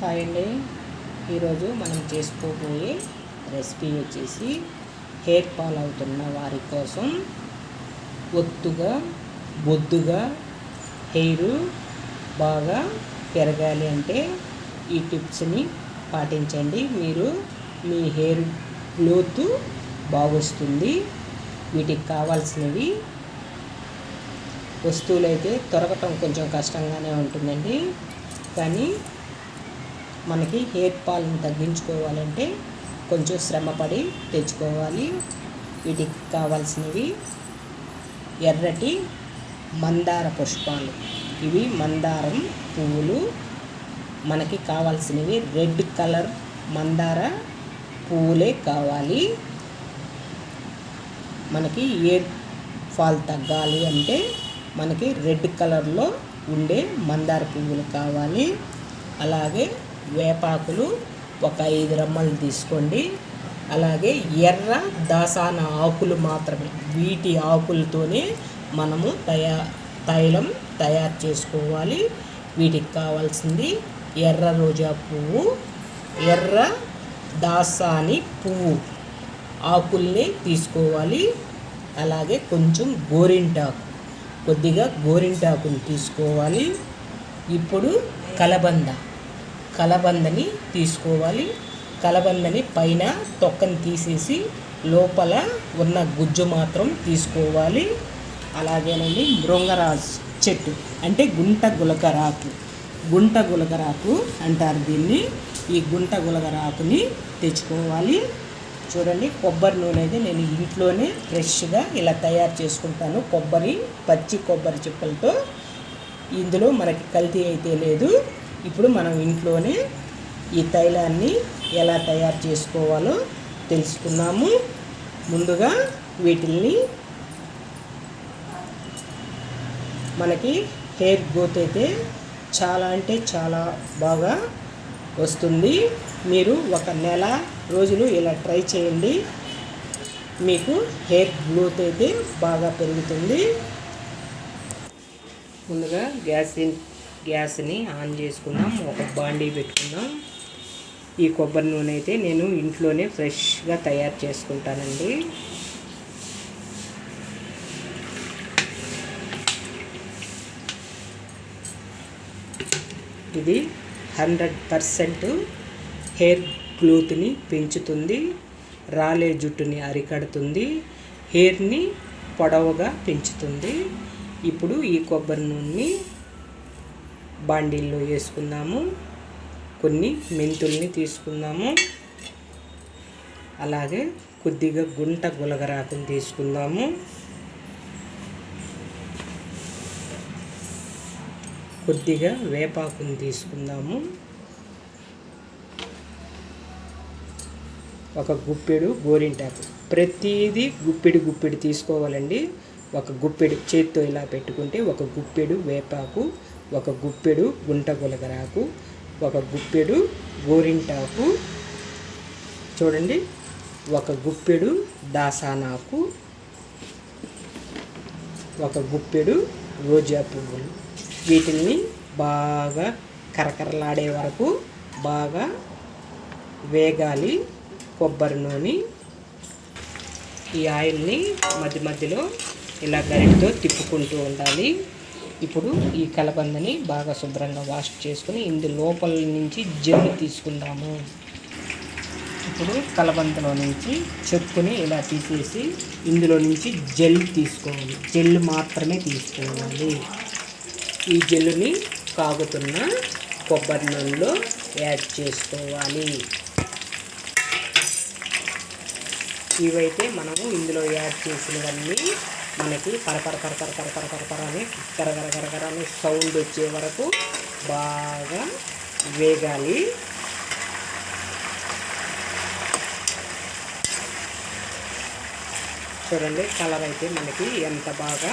Hi అండి. ఈరోజు మనం చేసుకోబోయే రెసిపీ వచ్చేసి హెయిర్ ఫాల్ అవుతున్న వారి కోసం ఒత్తుగా బొద్దుగా హెయిర్ బాగా పెరగాలి అంటే ఈ టిప్స్ని పాటించండి. మీరు మీ హెయిర్ గ్రోత్ బాగొస్తుంది. వీటికి కావాల్సినవి వస్తువులు అయితే దొరకటం కొంచెం కష్టంగానే ఉంటుందండి. కానీ మనకి హెయిర్ ఫాల్ని తగ్గించుకోవాలంటే కొంచెం శ్రమపడి తెచ్చుకోవాలి. వీటికి కావాల్సినవి ఎర్రటి మందార పుష్పాలు. ఇవి మందారం పువ్వులు. మనకి కావాల్సినవి రెడ్ కలర్ మందార పువ్వులే కావాలి. మనకి హెయిర్ ఫాల్ తగ్గాలి అంటే మనకి రెడ్ కలర్లో ఉండే మందార పువ్వులు కావాలి. అలాగే వేపాకులు ఒక ఐదు రమ్మలు తీసుకోండి. అలాగే ఎర్ర దాసాన ఆకులు మాత్రమే. వీటి ఆకులతోనే మనము తయా తైలం తయారు చేసుకోవాలి. వీటికి కావాల్సింది ఎర్ర రోజా పువ్వు ఎర్ర దాసాని పువ్వు ఆకుల్ని తీసుకోవాలి. అలాగే కొంచెం గోరింటాకు. కొద్దిగా గోరింటాకుని తీసుకోవాలి. ఇప్పుడు కలబంద. కలబందని తీసుకోవాలి. కలబందని పైన తొక్కని తీసేసి లోపల ఉన్న గుజ్జు మాత్రం తీసుకోవాలి. అలాగేనండి మృంగరాజు చెట్టు అంటే గుంట గులకరాకు. గుంట గులకరాకు అంటారు దీన్ని. ఈ గుంట గులకరాకుని తెచ్చుకోవాలి. చూడండి కొబ్బరి నూనె అయితే నేను ఇంట్లోనే ఫ్రెష్గా ఇలా తయారు చేసుకుంటాను. కొబ్బరి పచ్చి కొబ్బరి చిప్పలతో. ఇందులో మనకి కల్తీ అయితే లేదు. ఇప్పుడు మనం ఇంట్లోనే ఈ తైలాన్ని ఎలా తయారు చేసుకోవాలో తెలుసుకున్నాము. ముందుగా వీటిల్ని మనకి హెయిర్ గ్రోత్ అయితే చాలా అంటే చాలా బాగా వస్తుంది. మీరు ఒక నెల రోజులు ఇలా ట్రై చేయండి. మీకు హెయిర్ గ్రోత్ అయితే బాగా పెరుగుతుంది. ముందుగా గ్యాస్ గ్యాస్ని ఆన్ చేసుకుందాం ఒక బాండీ పెట్టుకుందాం. ఈ కొబ్బరి నూనె అయితే నేను ఇంట్లోనే ఫ్రెష్గా తయారు చేసుకుంటానండి. ఇది హండ్రెడ్ పర్సెంట్ హెయిర్ గ్లోత్ని పెంచుతుంది రాలే జుట్టుని అరికడుతుంది హెయిర్ని పొడవుగా పెంచుతుంది. ఇప్పుడు ఈ కొబ్బరి నూనెని బాండీల్లో వేసుకుందాము. కొన్ని మెంతుల్ని తీసుకుందాము. అలాగే కొద్దిగా గుంట గులగరాకుని తీసుకుందాము. కొద్దిగా వేపాకుని తీసుకుందాము. ఒక గుప్పెడు గోరింటాకు. ప్రతిదీ గుప్పెడు గుప్పెడు తీసుకోవాలండి. ఒక గుప్పెడు చేత్తో ఇలా పెట్టుకుంటే ఒక గుప్పెడు వేపాకు ఒక గుప్పెడు గుంట గులగరాకు ఒక గుప్పెడు గోరింటాకు చూడండి ఒక గుప్పెడు దాసానాకు ఒక గుప్పెడు రోజా పువ్వులు. వీటిని బాగా కరకరలాడే వరకు బాగా వేగాలి కొబ్బరి నూనె. ఈ ఆయిల్ని మధ్య మధ్యలో ఇలా గరిటతో తిప్పుకుంటూ ఉండాలి. ఇప్పుడు ఈ కలబందని బాగా శుభ్రంగా వాష్ చేసుకుని ఇందు లోపల నుంచి జెల్ తీసుకుందాము. ఇప్పుడు కలబందలో నుంచి చెక్కుని ఇలా తీసేసి ఇందులో నుంచి జెల్ తీసుకోవాలి. జెల్ మాత్రమే తీసుకోవాలి. ఈ జెల్లుని కాగుతున్న కొబ్బరి నూనెలో యాడ్ చేసుకోవాలి. ఇవైతే మనము ఇందులో యాడ్ చేసినవన్నీ మనకి కరకర కరకర కరకర కరకర అని కరకర కరకర అని సౌండ్ వచ్చే వరకు బాగా వేగాలి. చూడండి కలర్ అయితే మనకి ఎంత బాగా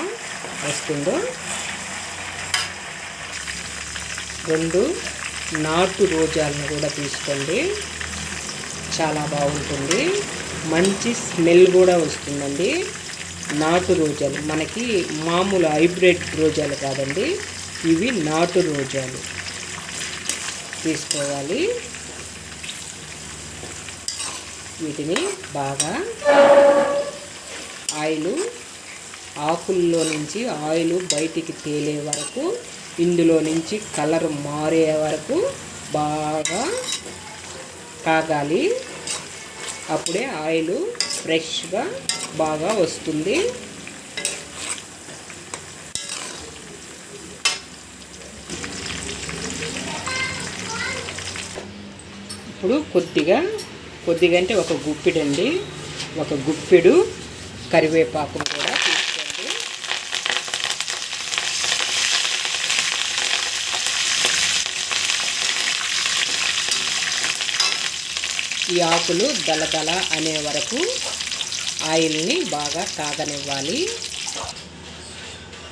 వస్తుందో. రెండు నాటు రోజాలను కూడా తీసుకోండి. చాలా బాగుంటుంది. మంచి స్మెల్ కూడా వస్తుందండి. నాటు రోజాలు. మనకి మామూలు హైబ్రిడ్ రోజాలు కాదండి. ఇవి నాటు రోజాలు. తీసుకోవాలి. వీటిని బాగా ఆయిల్ ఆకుల్లో నుంచి ఆయిల్ బయటికి తేలే వరకు ఇందులో నుంచి కలర్ మారే వరకు బాగా కాగాలి. అప్పుడే ఆయిల్ ఫ్రెష్గా బాగా వస్తుంది. ఇప్పుడు కొద్దిగా కొద్దిగా అంటే ఒక గుప్పిడండి. ఒక గుప్పిడు కరివేపాకు కూడా తీసుకోండి. ఈ ఆకులు దళదళ అనే వరకు ఆయిల్ని బాగా కాగనివ్వాలి.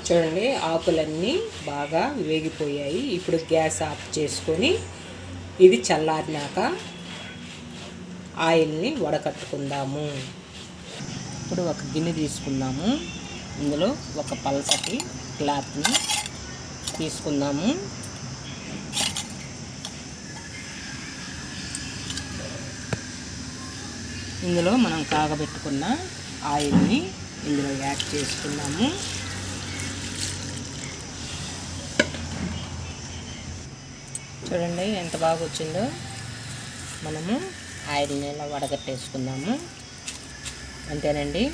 చూడండి ఆకులన్నీ బాగా వేగిపోయాయి. ఇప్పుడు గ్యాస్ ఆఫ్ చేసుకొని ఇది చల్లారినాక ఆయిల్ని వడకట్టుకుందాము. ఇప్పుడు ఒక గిన్నె తీసుకుందాము. ఇందులో ఒక పలసటి క్లాత్ని తీసుకుందాము. ఇందులో మనం కాగబెట్టుకున్న ఆయిల్ని ఇందులో యాడ్ చేసుకున్నాము. చూడండి ఎంత బాగా వచ్చిందో. మనము ఆయిల్ని ఇలా వడగట్టేసుకుందాము. అంతేనండి.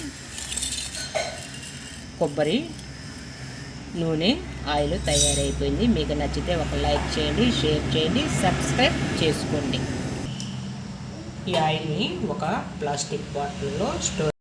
కొబ్బరి నూనె ఆయిల్ తయారైపోయింది. మీకు నచ్చితే ఒక లైక్ చేయండి షేర్ చేయండి సబ్స్క్రైబ్ చేసుకోండి. ఈ ఆయిల్ని ఒక ప్లాస్టిక్ బాటిల్లో స్టోర్